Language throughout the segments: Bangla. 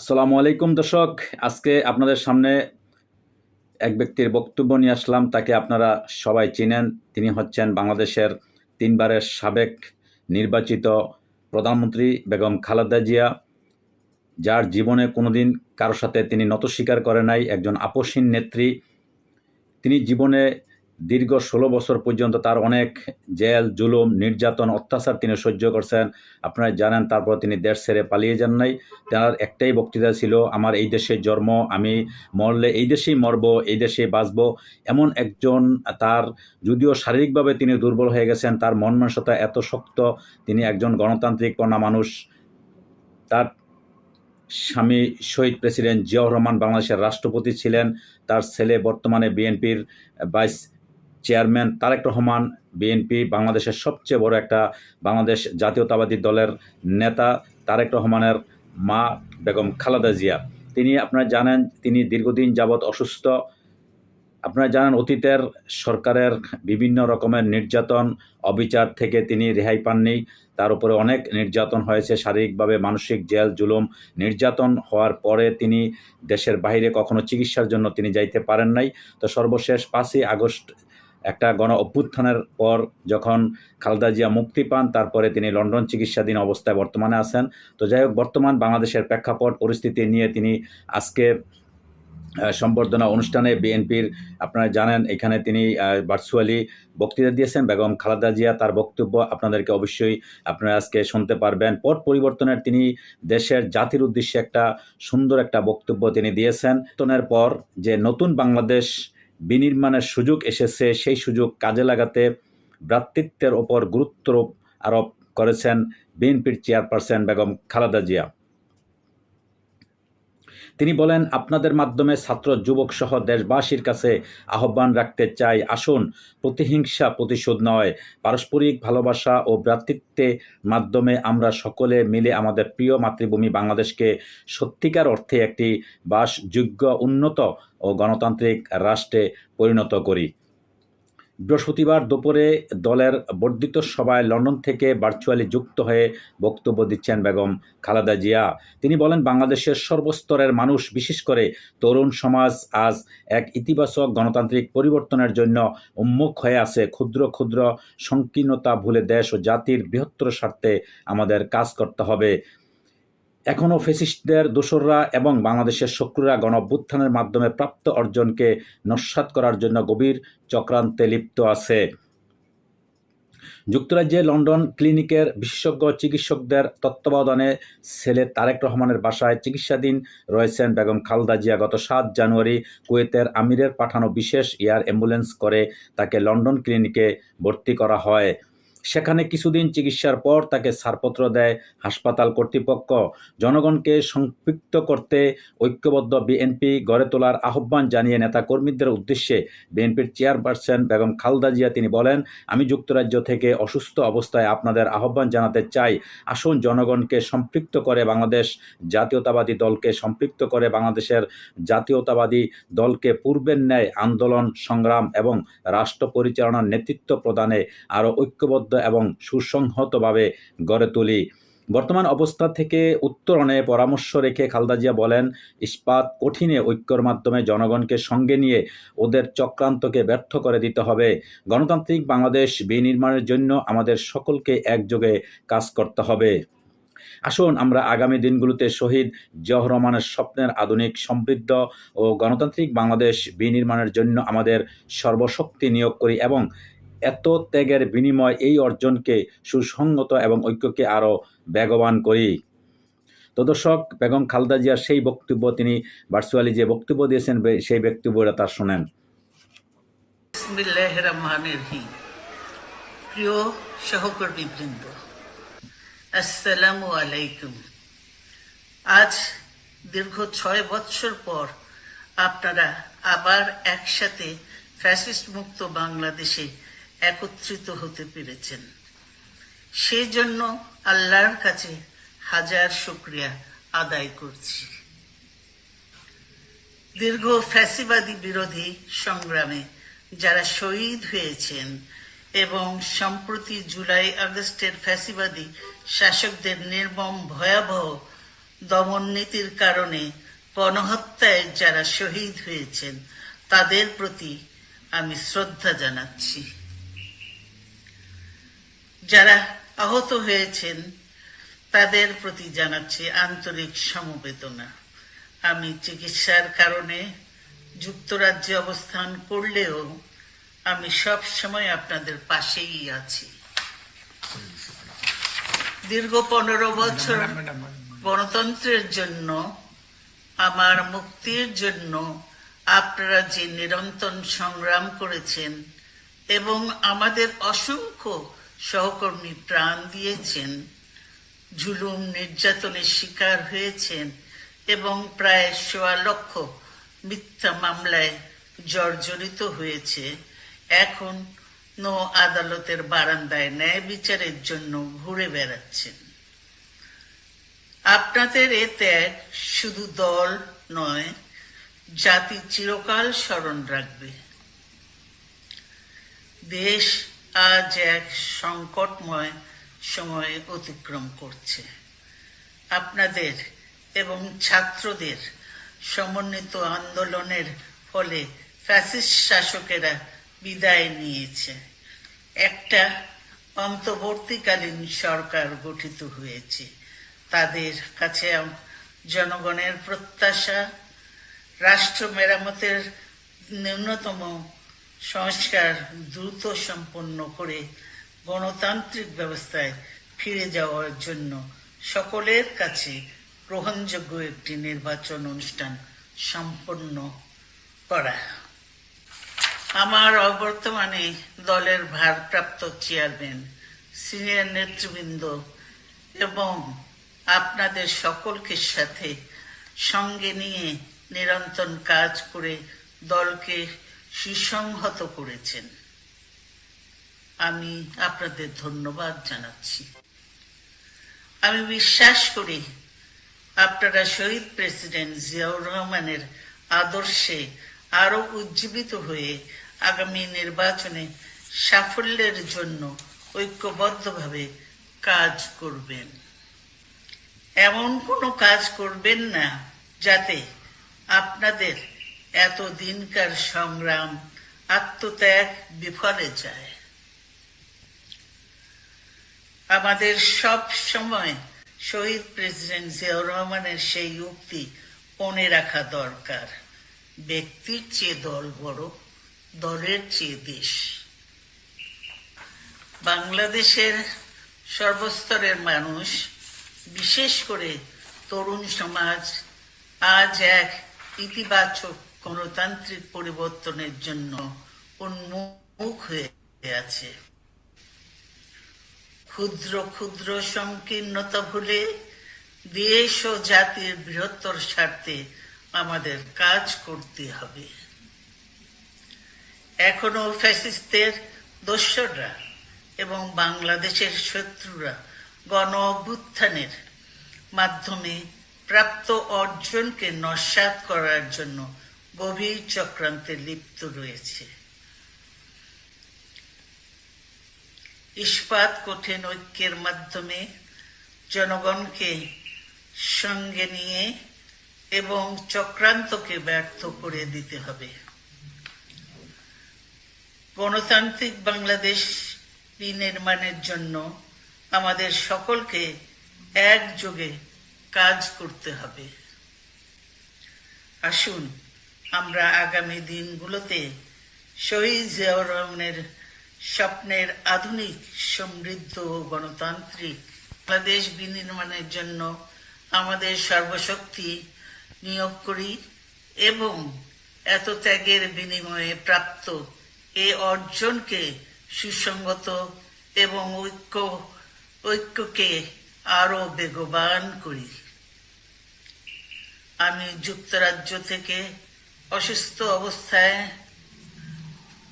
আসসালামু আলাইকুম দর্শক। আজকে আপনাদের সামনে এক ব্যক্তির বক্তব্য নিয়ে আসলাম, তাকে আপনারা সবাই চিনেন। তিনি হচ্ছেন বাংলাদেশের তিনবারের সাবেক নির্বাচিত প্রধানমন্ত্রী বেগম খালেদা জিয়া, যার জীবনে কোনোদিন কারোর সাথে তিনি নত স্বীকার করে নাই, একজন আপসীন নেত্রী। তিনি জীবনে দীর্ঘ ষোলো বছর পর্যন্ত তার অনেক জেল, জুলুম, নির্যাতন, অত্যাচার তিনি সহ্য করছেন। আপনারা জানেন, তারপর তিনি দেশ ছেড়ে পালিয়ে যান নাই। তার একটাই বক্তৃতা ছিল, আমার এই দেশে জন্ম, আমি মরলে এই দেশেই মরব, এই দেশে বাঁচব। এমন একজন তার, যদিও শারীরিকভাবে তিনি দুর্বল হয়ে গেছেন, তার মন মানসতা এত শক্ত, তিনি একজন গণতান্ত্রিক কন্যা মানুষ। তার স্বামী শহীদ প্রেসিডেন্ট জিয়াউর রহমান বাংলাদেশের রাষ্ট্রপতি ছিলেন। তার ছেলে বর্তমানে বিএনপির vice chairman Tarique Rahman, BNP, বাংলাদেশের সবচেয়ে বড় একটা বাংলাদেশ জাতীয়তাবাদী দলের নেতা তারেক রহমানের মা বেগম খালেদা জিয়া। তিনি, আপনারা জানেন, তিনি দীর্ঘদিন যাবৎ অসুস্থ। আপনারা জানেন, অতীতের সরকারের বিভিন্ন রকমের নির্যাতন, অবিচার থেকে তিনি রেহাই পাননি। তার উপরে অনেক নির্যাতন হয়েছে, শারীরিকভাবে মানসিক জেল, জুলুম। নির্যাতন হওয়ার পরে তিনি দেশের বাইরে কখনো চিকিৎসার জন্য তিনি যাইতে পারেন নাই। তো সর্বশেষ পাঁচই আগস্ট একটা গণ অভ্যুত্থানের পর যখন খালেদা জিয়া মুক্তি পান, তারপরে তিনি লন্ডন চিকিৎসাধীন অবস্থায় বর্তমানে আছেন। তো যাই হোক, বর্তমান বাংলাদেশের প্রেক্ষাপট, পরিস্থিতি নিয়ে তিনি আজকে সম্বর্ধনা অনুষ্ঠানে বিএনপির, আপনারা জানেন, এখানে তিনি ভার্চুয়ালি বক্তৃতা দিয়েছেন। বেগম খালেদা জিয়া তার বক্তব্য আপনাদেরকে অবশ্যই আপনারা আজকে শুনতে পারবেন। পট পরিবর্তনের তিনি দেশের জাতির উদ্দেশ্যে একটা সুন্দর একটা বক্তব্য তিনি দিয়েছেন। পর যে নতুন বাংলাদেশ বিনির্মাণের সুযোগ এসেছে, সেই সুযোগ কাজে লাগাতে ভ্রাতৃত্বের ওপর গুরুত্ব আরোপ করেছেন বিএনপির চেয়ারপারসন বেগম খালেদা জিয়া। তিনি বলেন, আপনাদের মাধ্যমে ছাত্র যুবক সহ দেশবাসীর কাছে আহ্বান রাখতে চাই, আসুন, প্রতিহিংসা প্রতিশোধ নয়। পারস্পরিক ভালোবাসা ও ভ্রাতৃত্বের মাধ্যমে আমরা সকলে মিলে আমাদের প্রিয় মাতৃভূমি বাংলাদেশকে সত্যিকার অর্থে একটি বাসযোগ্য, উন্নত ও গণতান্ত্রিক রাষ্ট্রে পরিণত করি। বৃহস্পতিবার দুপুরে দলের বর্ধিত সভায় লন্ডন থেকে ভার্চুয়ালি যুক্ত হয়ে বক্তব্য দিচ্ছেন বেগম খালেদা জিয়া। তিনি বলেন, বাংলাদেশের সর্বস্তরের মানুষ, বিশেষ করে তরুণ সমাজ, আজ এক ইতিবাচক গণতান্ত্রিক পরিবর্তনের জন্য উন্মুখ হয়ে আছে ক্ষুদ্র ক্ষুদ্র, সংকীর্ণতা ভুলে দেশ ও জাতির বৃহত্তর স্বার্থে আমাদের কাজ করতে হবে। এখনও ফেসিস্টদের দোসররা এবং বাংলাদেশের শত্রুরা গণ অভ্যুত্থানের মাধ্যমে প্রাপ্ত অর্জনকে নস্যাৎ করার জন্য গভীর চক্রান্তে লিপ্ত আছে। যুক্তরাজ্যে লন্ডন ক্লিনিকের বিশেষজ্ঞ চিকিৎসকদের তত্ত্বাবধানে ছেলে তারেক রহমানের বাসায় চিকিৎসাধীন রয়েছেন বেগম খালদা জিয়া। গত সাত জানুয়ারি কুয়েতের আমিরের পাঠানো বিশেষ এয়ার অ্যাম্বুলেন্স করে তাকে লন্ডন ক্লিনিকে ভর্তি করা হয়। সেখানে কিছুদিন চিকিৎসার পর তাকে ছাড়পত্র দেয় হাসপাতাল কর্তৃপক্ষ। জনগণকে সম্পৃক্ত করতে ঐক্যবদ্ধ বিএনপি গড়ে তোলার আহ্বান জানিয়ে নেতাকর্মীদের উদ্দেশ্যে বিএনপির চেয়ারপারসন বেগম খালদা জিয়া তিনি বলেন, আমি যুক্তরাজ্য থেকে অসুস্থ অবস্থায় আপনাদের আহ্বান জানাতে চাই। আসুন জনগণকে সম্পৃক্ত করে বাংলাদেশ জাতীয়তাবাদী দলকে সম্পৃক্ত করে বাংলাদেশের জাতীয়তাবাদী দলকে পূর্বের ন্যায় আন্দোলন, সংগ্রাম এবং রাষ্ট্র পরিচালনার নেতৃত্ব প্রদানে আরও ঐক্যবদ্ধ এবং সুসংহতভাবে গড়ে তুলি। বর্তমান অবস্থা থেকে উত্তরণে পরামর্শ রেখে খালদা জিয়া বলেন, ইস্পাত কঠিনে ঐক্যর মাধ্যমে জনগণকে সঙ্গে নিয়ে ওদের চক্রান্তকে ব্যর্থ করে দিতে হবে। গণতান্ত্রিক বাংলাদেশ বিনির্মাণের জন্য আমাদের সকলকে একযোগে কাজ করতে হবে। আসুন, আমরা আগামী দিনগুলোতে শহীদ জিয়াউর রহমানের স্বপ্নের আধুনিক, সমৃদ্ধ ও গণতান্ত্রিক বাংলাদেশ বিনির্মাণের জন্য আমাদের সর্বশক্তি নিয়োগ করি এবং এত ত্যাগের বিনিময় এই অর্জনকে সুসংগত এবং ঐক্যকে আরও বেগবান করি। তো দর্শক, বেগম খালদা জিয়ার সেই বক্তব্য, তিনি ভার্চুয়ালি যে বক্তব্য দিয়েছেন সেই বক্তব্যটা তার শোনেন। প্রিয় সহকর্মীবৃন্দ, আসসালামু আলাইকুম। আজ দীর্ঘ ছয় বৎসর পর আপনারা আবার একসাথে ফ্যাসিস্ট মুক্ত বাংলাদেশে একত্রিত হতে পেরেছেন। সেজন্য আল্লাহর কাছে হাজার শুক্রিয়া আদায় করছি। দীর্ঘ ফ্যাসিবাদী বিরোধী সংগ্রামে যারা শহীদ হয়েছেন এবং সম্প্রতি জুলাই আগস্টের ফ্যাসিবাদী শাসকদের নির্মম ভয়াবহ দমন নীতির কারণে গণহত্যায় যারা শহীদ হয়েছেন, তাদের প্রতি আমি শ্রদ্ধা জানাচ্ছি। যারা আহত হয়েছেন, তাদের প্রতি জানাচ্ছি আন্তরিক সমবেদনা। আমি চিকিৎসার কারণে যুক্তরাজ্যে অবস্থান করলেও আমি সব সময় আপনাদের পাশেই আছি। দীর্ঘ পনেরো বছর গণতন্ত্রের জন্য, আমার মুক্তির জন্য আপনারা যে নিরন্তর সংগ্রাম করেছেন এবং আমাদের অসংখ্য সহকর্মী প্রাণ দিয়েছেন জুলুম নির্যাতনের শিকার হয়েছেন এবং প্রায় সোয়া লক্ষ মিথ্যা মামলায় জর্জরিত হয়েছে। এখন নো আদালতের বারান্দায় ন্যায় বিচারের জন্য ঘুরে বেড়াচ্ছেন। আপনাদের এ ত্যাগ শুধু দল নয়, জাতি চিরকাল স্মরণ রাখবে। দেশ আজ এক সংকটময় সময় অতিক্রম করছে। আপনাদের এবং ছাত্রদের সমন্বিত আন্দোলনের ফলে ফ্যাসিস্ট শাসকেরা বিদায় নিয়েছে। একটা অন্তর্বর্তীকালীন সরকার গঠিত হয়েছে। তাদের কাছে জনগণের প্রত্যাশা, রাষ্ট্র মেরামতের ন্যূনতম সংস্কার দ্রুত সম্পন্ন করে গণতান্ত্রিক ব্যবস্থায় ফিরে যাওয়ার জন্য সকলের কাছে গ্রহণযোগ্য একটি নির্বাচন অনুষ্ঠান সম্পন্ন করা। আমার অবর্তমানে দলের ভারপ্রাপ্ত চেয়ারম্যান, সিনিয়র নেতৃবৃন্দ এবং আপনাদের সকলকে সাথে সঙ্গে নিয়ে নিরন্তর কাজ করে দলকে সুসংহত করেছেন। আমি আপনাদের ধন্যবাদ জানাচ্ছি। আমি বিশ্বাস করি আপনারা শহীদ প্রেসিডেন্ট জিয়াউর রহমানের আদর্শে আরও উজ্জীবিত হয়ে আগামী নির্বাচনে সাফল্যের জন্য ঐক্যবদ্ধভাবে কাজ করবেন। এমন কোনো কাজ করবেন না যাতে আপনাদের এত দিনকার সংগ্রাম আত্মত্যাগ বিফলে যায়। আমাদের সব সময় শহীদ প্রেসিডেন্ট জিয়াউর রহমানের সেই উক্তি মনে রাখা দরকার। ব্যক্তির চেয়ে দল বড়, দলের চেয়ে দেশ। বাংলাদেশের সর্বস্তরের মানুষ, বিশেষ করে তরুণ সমাজ, আজ এক ইতিবাচক গণতান্ত্রিক পরিবর্তনের জন্য উন্মুখ হয়ে আছে। ক্ষুদ্র ক্ষুদ্র সংকীর্ণতা ভুলে দেশ ও জাতির বৃহত্তর স্বার্থে আমাদের কাজ করতে হবে। এখনও ফ্যাসিস্টদের দোসররা এবং বাংলাদেশের শত্রুরা গণ অভ্যুত্থানের মাধ্যমে প্রাপ্ত অর্জনকে নস্বাত করার জন্য গভীর চক্রান্তে লিপ্ত রয়েছে। ইস্পাত কঠিন ঐক্যের মাধ্যমে জনগণকে সঙ্গে নিয়ে এবং চক্রান্তকে ব্যর্থ করে দিতে হবে। গণতান্ত্রিক বাংলাদেশ বিনির্মাণের জন্য আমাদের সকলকে একযোগে কাজ করতে হবে। আসুন আমরা আগামী দিনগুলোতে শহীদ জিয়াউর রহমানের স্বপ্নের আধুনিক, সমৃদ্ধ গণতান্ত্রিক বাংলাদেশ বিনির্মাণের জন্য আমাদের সর্বশক্তি নিয়োগ করি এবং এত ত্যাগের বিনিময়ে প্রাপ্ত এ অর্জনকে সুসংগত এবং ঐক্য, ঐক্যকে আরও বেগবান করি। আমি যুক্তরাজ্য থেকে অসুস্থ অবস্থায়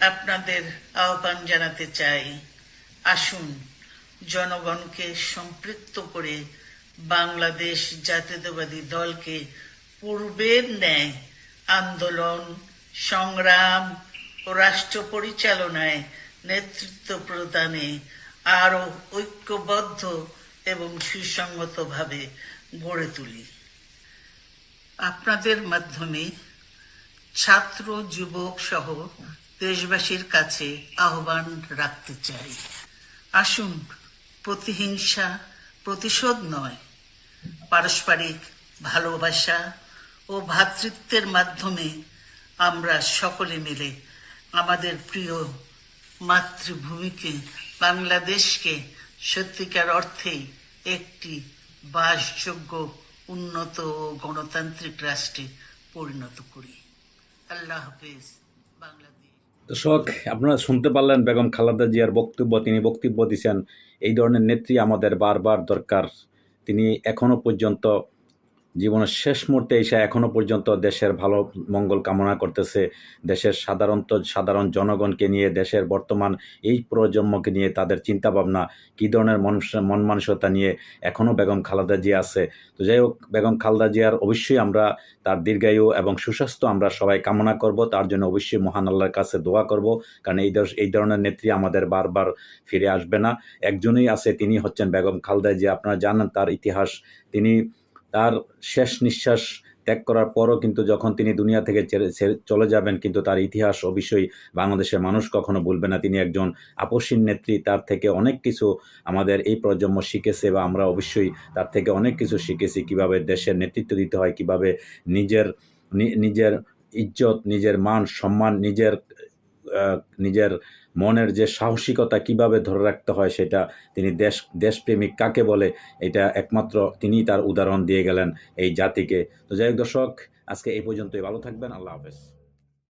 আপনাদের আহ্বান জানাতে চাই। আসুন, জনগণকে সম্পৃক্ত করে বাংলাদেশ জাতীয়তাবাদী দলকে পূর্বের ন্যায় আন্দোলন, সংগ্রাম ও রাষ্ট্র পরিচালনায় নেতৃত্ব প্রদানে আরও ঐক্যবদ্ধ এবং সুসংগতভাবে গড়ে তুলি। আপনাদের মাধ্যমে ছাত্র, যুবক সহ দেশবাসীর কাছে আহ্বান রাখতে চাই। আসুন, প্রতিহিংসা প্রতিশোধ নয়, পারস্পরিক ভালোবাসা ও ভ্রাতৃত্বের মাধ্যমে আমরা সকলে মিলে আমাদের প্রিয় মাতৃভূমিকে, বাংলাদেশকে সত্যিকার অর্থে একটি বাসযোগ্য উন্নত ও গণতান্ত্রিক রাষ্ট্রে পরিণত করি। আল্লাহ হাফিজ দর্শক, আপনারা শুনতে পারলেন বেগম খালাদা জিয়ার বক্তব্য, তিনি বক্তব্য দিয়েছেন এই ধরনের নেত্রী আমাদের বারবার দরকার। তিনি এখনও পর্যন্ত জীবনের শেষ মুহূর্তে এসে এখনও পর্যন্ত দেশের ভালো মঙ্গল কামনা করতেছে। দেশের সাধারণত সাধারণ জনগণকে নিয়ে, দেশের বর্তমান এই প্রজন্মকে নিয়ে তাদের চিন্তাভাবনা, কী ধরনের মন মন মানসিকতা নিয়ে এখনও বেগম খালেদা জিয়া আছে। তো যাই হোক, বেগম খালেদা জিয়ার অবশ্যই আমরা তার দীর্ঘায়ু এবং সুস্বাস্থ্য আমরা সবাই কামনা করব। তার জন্য অবশ্যই মহান আল্লাহর কাছে দোয়া করব। কারণ এই এই ধরনের নেত্রী আমাদের বারবার ফিরে আসবে না। একজনই আছে, তিনি হচ্ছেন বেগম খালেদা জিয়া। আপনারা জানেন তার ইতিহাস। তিনি তার শেষ নিঃশ্বাস ত্যাগ করার পরও কিন্তু যখন তিনি দুনিয়া থেকে চলে যাবেন, কিন্তু তার ইতিহাস অবশ্যই বাংলাদেশের মানুষ কখনো ভুলবে না। তিনি একজন আপসীন নেত্রী, তার থেকে অনেক কিছু আমাদের এই প্রজন্ম শিখেছে বা আমরা অবশ্যই তার থেকে অনেক কিছু শিখেছি। কীভাবে দেশের নেতৃত্ব দিতে হয়, কীভাবে নিজের নিজের ইজ্জত, নিজের মান, সম্মান, নিজের নিজের মনের যে সাহসিকতা কীভাবে ধরে রাখতে হয় সেটা তিনি দেশ, দেশপ্রেমিক কাকে বলে, এটা একমাত্র তিনি তার উদাহরণ দিয়ে গেলেন এই জাতিকে। তো যাই দর্শক, আজকে এই পর্যন্তই। ভালো থাকবেন। আল্লাহ হাফেজ।